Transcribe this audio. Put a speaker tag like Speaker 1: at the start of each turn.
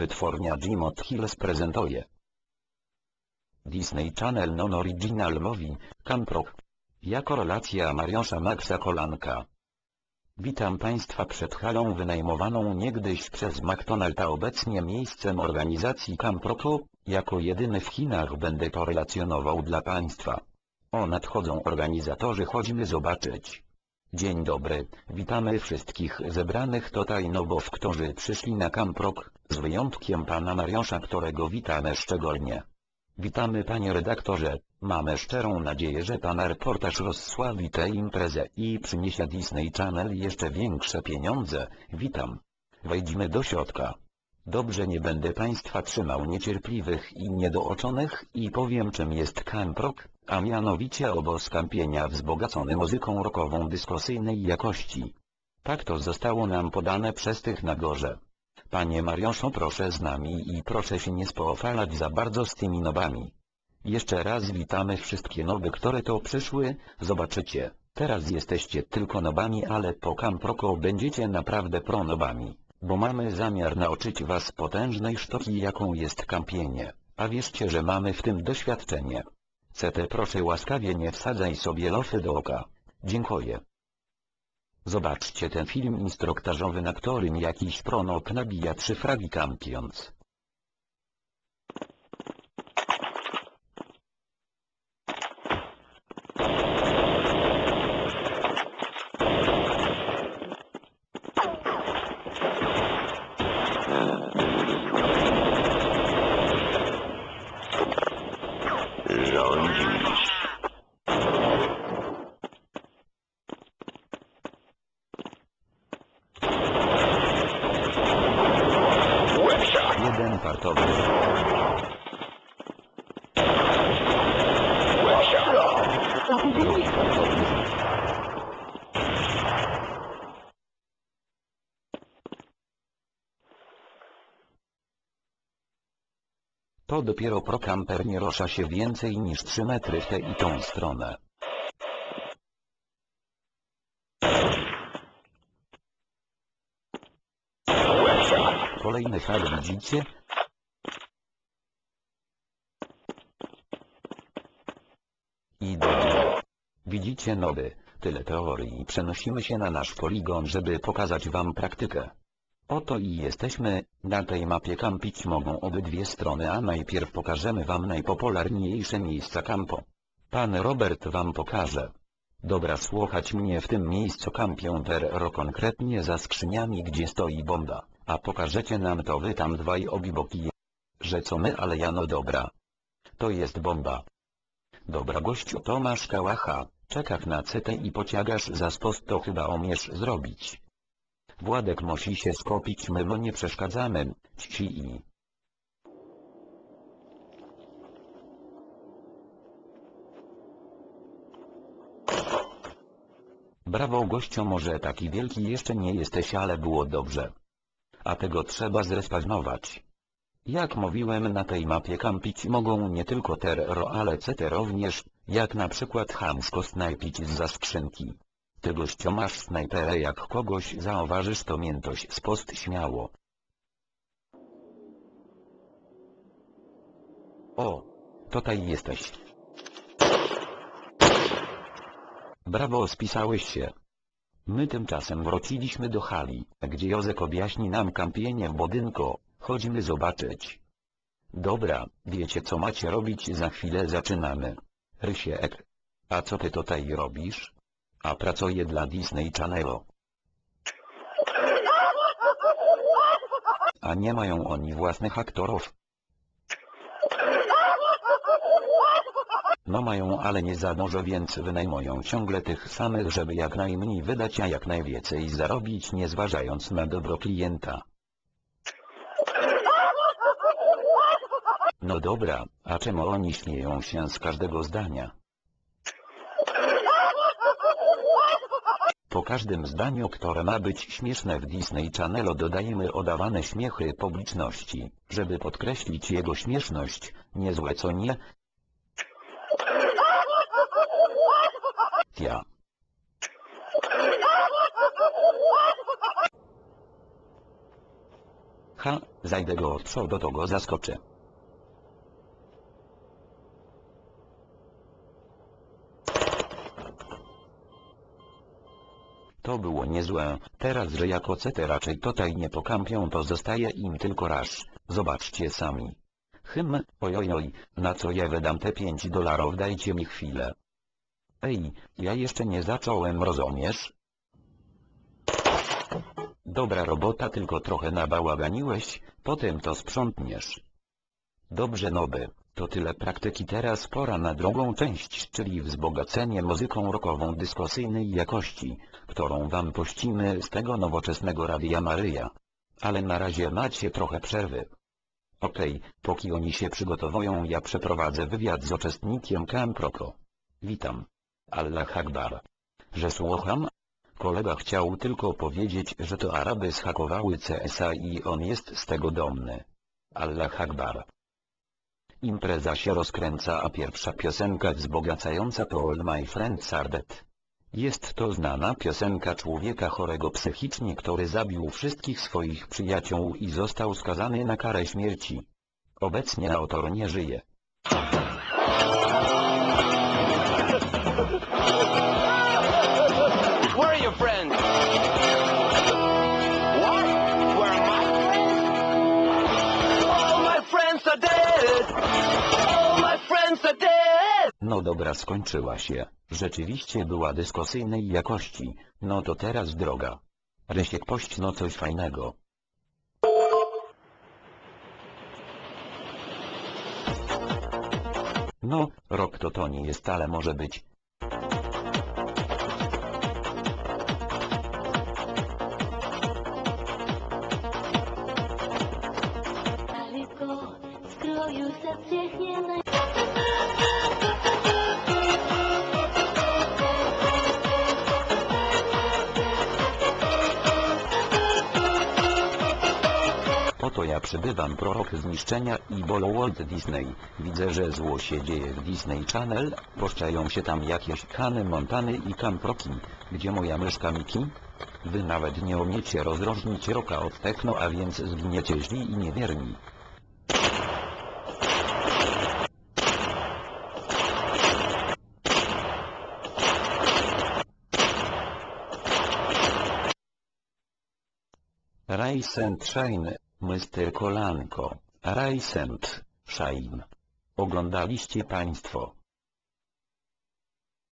Speaker 1: Wytwórnia Jimot Hills prezentuje Disney Channel Non-Original Movie, Camp Rock. Jako relacja Mariusza Maxa Kolanka. Witam Państwa przed halą wynajmowaną niegdyś przez McDonalda obecnie miejscem organizacji Camp Rocku. Jako jedyny w Chinach będę to relacjonował dla Państwa. O nadchodzą organizatorzy chodźmy zobaczyć. Dzień dobry, witamy wszystkich zebranych tutaj nowów, którzy przyszli na Camp Rock, z wyjątkiem pana Mariusza, którego witamy szczególnie. Witamy panie redaktorze, mamy szczerą nadzieję, że pana reportaż rozsławi tę imprezę i przyniesie Disney Channel jeszcze większe pieniądze. Witam. Wejdźmy do środka. Dobrze nie będę państwa trzymał niecierpliwych i niedooczonych i powiem czym jest Camp Rock, a mianowicie obóz kampienia wzbogacony muzyką rockową dyskusyjnej jakości. Tak to zostało nam podane przez tych na górze. Panie Mariuszu proszę z nami i proszę się nie spoofalać za bardzo z tymi nowami. Jeszcze raz witamy wszystkie nowe, które to przyszły, zobaczycie, teraz jesteście tylko nobami, ale po Camproko będziecie naprawdę pronobami, bo mamy zamiar nauczyć was potężnej sztuki jaką jest kampienie, a wierzcie, że mamy w tym doświadczenie. CT proszę łaskawie nie wsadzaj sobie lofy do oka. Dziękuję. Zobaczcie ten film instruktażowy na którym jakiś pronok nabija trzy fragi kampiąc. Jeden partowy. To dopiero prokamper nie rusza się więcej niż 3 metry w tę i tą stronę. Kolejny hal widzicie? Widzicie nowy, tyle teorii. Przenosimy się na nasz poligon, żeby pokazać wam praktykę. Oto i jesteśmy, na tej mapie kampić mogą obydwie strony, a najpierw pokażemy wam najpopularniejsze miejsca kampo. Pan Robert wam pokaże. Dobra słuchać mnie w tym miejscu kampią terror konkretnie za skrzyniami gdzie stoi bomba, a pokażecie nam to wy tam dwaj obiboki. Że co my ale jano dobra. To jest bomba. Dobra gościu Tomasz Kałacha, czekach na cytę i pociągasz za spost to chyba umiesz zrobić. Władek musi się skopić my mu nie przeszkadzamy, ci i. Brawo gościu może taki wielki jeszcze nie jesteś ale było dobrze. A tego trzeba zrespawnować. Jak mówiłem na tej mapie kampić mogą nie tylko terror ale CT również, jak na przykład chamsko snajpić z za skrzynki. Ty gościu masz snajperę jak kogoś zauważysz to miętoś z post śmiało. O! Tutaj jesteś. Brawo spisałeś się. My tymczasem wróciliśmy do hali, gdzie Józek objaśni nam kampienie w budynku, chodzimy zobaczyć. Dobra, wiecie co macie robić za chwilę zaczynamy. Rysiek. A co ty tutaj robisz? A pracuję dla Disney Channelu. A nie mają oni własnych aktorów. No mają, ale nie za dużo, więc wynajmują ciągle tych samych, żeby jak najmniej wydać, a jak najwięcej zarobić, nie zważając na dobro klienta. No dobra, a czemu oni śmieją się z każdego zdania? Po każdym zdaniu, które ma być śmieszne w Disney Channelu dodajemy udawane śmiechy publiczności, żeby podkreślić jego śmieszność, niezłe co nie? Ha, zajdę go od przodu to go zaskoczę. To było niezłe, teraz że jako cety raczej tutaj nie pokampią to zostaje im tylko raż, zobaczcie sami. Hym, ojojoj, na co ja wydam te 5 dolarów dajcie mi chwilę. Ej, ja jeszcze nie zacząłem rozumiesz? Dobra robota tylko trochę nabałaganiłeś, potem to sprzątniesz. Dobrze noby, to tyle praktyki teraz pora na drugą część, czyli wzbogacenie muzyką rockową dyskosyjnej jakości, którą wam pościmy z tego nowoczesnego Radia Maryja. Ale na razie macie trochę przerwy. Okej, póki oni się przygotowują ja przeprowadzę wywiad z uczestnikiem Camp Rocko. Witam. Allah Akbar. Że słucham? Kolega chciał tylko powiedzieć, że to Araby zhakowały CSA i on jest z tego dumny. Allah Akbar. Impreza się rozkręca, a pierwsza piosenka wzbogacająca to All My Friends Are Dead. Jest to znana piosenka człowieka chorego psychicznie, który zabił wszystkich swoich przyjaciół i został skazany na karę śmierci. Obecnie autor nie żyje.
Speaker 2: Your friends? What? My friends? All my friends are dead! All my friends are dead!
Speaker 1: No dobra skończyła się. Rzeczywiście była dyskosyjnej jakości. No to teraz droga. Rysiek pość no coś fajnego. No, rok to to nie jest, ale może być. Ja przybywam prorok zniszczenia i bolo Walt Disney. Widzę, że zło się dzieje w Disney Channel, poszczają się tam jakieś Hany Montany i Kamproki. Gdzie moja myszka Miki? Wy nawet nie umiecie rozróżnić roka od techno, a więc zgniecie źli i niewierni. Rise and Shine, Mr. Kolanko, Rise and Shine. Oglądaliście Państwo